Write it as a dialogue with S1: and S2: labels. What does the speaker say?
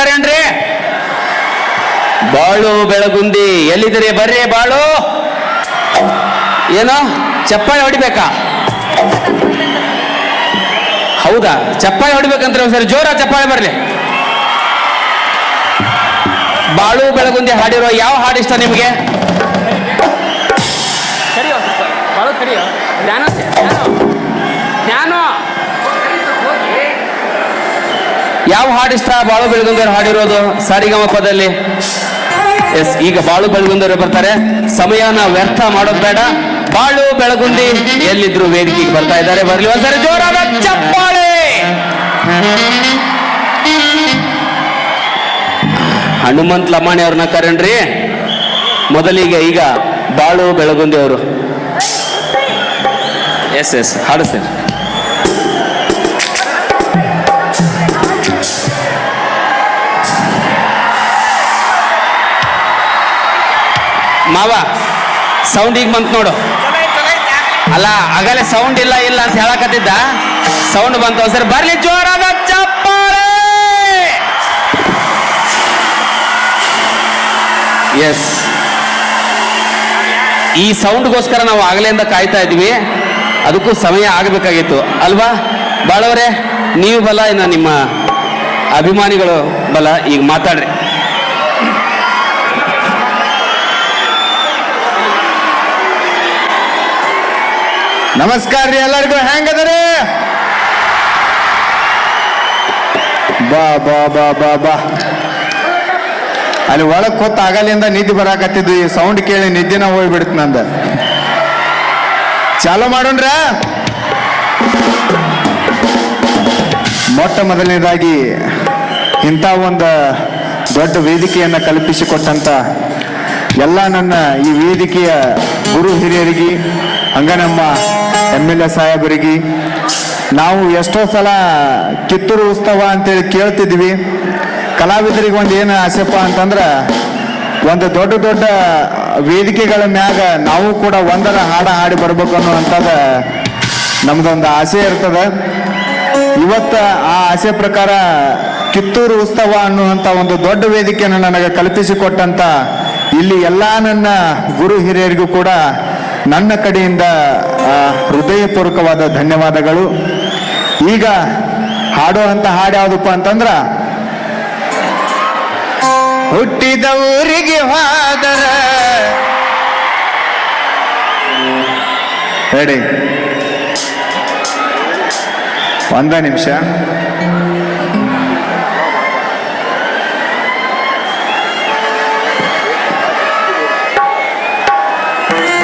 S1: ಕರೇನ್ರಿ ಬಾಳು ಬೆಳಗುಂದಿ, ಎಲ್ಲಿದ್ದೀರಿ? ಬರ್ರಿ ಬಾಳು. ಏನೋ ಚಪ್ಪಾಳೆ ಹೊಡಿಬೇಕಾ? ಹೌದಾ? ಚಪ್ಪಾಳೆ ಹೊಡಿಬೇಕಂದ್ರೆ ಒಂದ್ಸರಿ ಜೋರ ಚಪ್ಪಾಳೆ ಬರ್ಲಿ. ಬಾಳು ಬೆಳಗುಂದಿ ಹಾಡಿರೋ ಯಾವ ಹಾಡು ಇಷ್ಟ ನಿಮಗೆ? ಯಾವ ಹಾಡು ಇಷ್ಟ? ಬಾಳು ಬೆಳಗುಂದಿಯವರು ಹಾಡಿರೋದು ಸಾರಿಗಮ ಪದಲ್ಲಿ ಎಸ್, ಈಗ ಬಾಳು ಬೆಳಗುಂದರು ಬರ್ತಾರೆ. ಸಮಯನ ವ್ಯರ್ಥ ಮಾಡೋದ್ ಬೇಡ. ಬಾಳು ಬೆಳಗುಂದಿ ಎಲ್ಲಿದ್ರು ವೇದಿಕೆಗೆ ಬರ್ತಾ ಇದ್ದಾರೆ. ಬರ್ಲಿ, ಒಂದ್ಸರಿ ಜೋರಾದ ಚಪ್ಪಾಳೆ! ಹನುಮಂತ್ ಲಮಾಣಿ ಅವ್ರನ್ನ ಕರೇನ್ರಿ. ಮೊದಲಿಗೆ ಈಗ ಬಾಳು ಬೆಳಗುಂದಿ ಅವರು. ಎಸ್ ಎಸ್, ಹಾಡಿಸ್ತೀನಿ. ಮಾವ ಸೌಂಡ್ ಈಗ ಬಂತು ನೋಡು. ಅಲ್ಲ ಆಗಲೇ ಸೌಂಡ್ ಇಲ್ಲ ಇಲ್ಲ ಅಂತ ಹೇಳಕತ್ತಿದ್ದ. ಸೌಂಡ್ ಬಂತು ಸರ್ ಬರ್ಲಿ ಜೋರಾದ ಚಪ್ಪಾಳೆ! ಎಸ್ ಈ ಸೌಂಡ್ಗೋಸ್ಕರ ನಾವು ಆಗಲೆಯಿಂದ ಕಾಯ್ತಾ ಇದ್ವಿ. ಅದಕ್ಕೂ ಸಮಯ ಆಗಬೇಕಾಗಿತ್ತು. ಅಲ್ವಾ? ಬಾಳವ್ರೆ ನೀವು ಬಲ ಇನ್ನು ನಿಮ್ಮ ಅಭಿಮಾನಿಗಳು ಬಲ ಈಗ ಮಾತಾಡ್ರಿ.
S2: ನಮಸ್ಕಾರ ರೀ ಎಲ್ಲರಿಗೂ, ಹೆಂಗದರಿ? ಬಾ ಬಾ ಬಾ ಬಾ ಬಾ. ಅಲ್ಲಿ ಒಳಗೆ ಕೊತ್ತ ಆಗಲಿಂದ ನಿದ್ದೆ ಬರಾಕತ್ತಿದ್ದು, ಈ ಸೌಂಡ್ ಕೇಳಿ ನಿದ್ದೆನ ಹೋಗ್ಬಿಡ್ತು ನಂದ. ಚಾಲು ಮಾಡೋಣ್ರ? ಮೊಟ್ಟ ಮೊದಲನೇದಾಗಿ, ಇಂಥ ಒಂದು ದೊಡ್ಡ ವೇದಿಕೆಯನ್ನು ಕಲ್ಪಿಸಿಕೊಟ್ಟಂತ ಎಲ್ಲ ನನ್ನ ಈ ವೇದಿಕೆಯ ಗುರು ಹಿರಿಯರಿಗೆ ಹಂಗ ನಮ್ಮ ಎಂ ಎಲ್ ಎ ಸಾಹೇಬರಿಗೆ. ನಾವು ಎಷ್ಟೋ ಸಲ ಕಿತ್ತೂರು ಉತ್ಸವ ಅಂತೇಳಿ ಕೇಳ್ತಿದ್ವಿ ಕಲಾವಿದರಿಗೆ ಒಂದು ಏನು ಆಸೆಪ್ಪ ಅಂತಂದ್ರೆ, ಒಂದು ದೊಡ್ಡ ದೊಡ್ಡ ವೇದಿಕೆಗಳ ಮ್ಯಾಗ ನಾವು ಕೂಡ ಒಂದರ ಹಾಡ ಹಾಡಿ ಬರ್ಬೇಕು ಅನ್ನುವಂಥದ ನಮ್ದೊಂದು ಆಸೆ ಇರ್ತದೆ. ಇವತ್ತ ಆ ಆಸೆ ಪ್ರಕಾರ ಕಿತ್ತೂರು ಉತ್ಸವ ಅನ್ನುವಂಥ ಒಂದು ದೊಡ್ಡ ವೇದಿಕೆಯನ್ನು ನನಗೆ ಕಲ್ಪಿಸಿಕೊಟ್ಟಂತ ಇಲ್ಲಿ ಎಲ್ಲ ನನ್ನ ಗುರು ಹಿರಿಯರಿಗೂ ಕೂಡ ನನ್ನ ಕಡೆಯಿಂದ ಹೃದಯಪೂರ್ವಕವಾದ ಧನ್ಯವಾದಗಳು. ಈಗ ಹಾಡುವಂತ ಹಾಡು ಯಾವುದಪ್ಪ ಅಂತಂದ್ರ ಹುಟ್ಟಿದ ಊರಿಗೆ ರೆಡಿ? ಒಂದ ನಿಮಿಷ.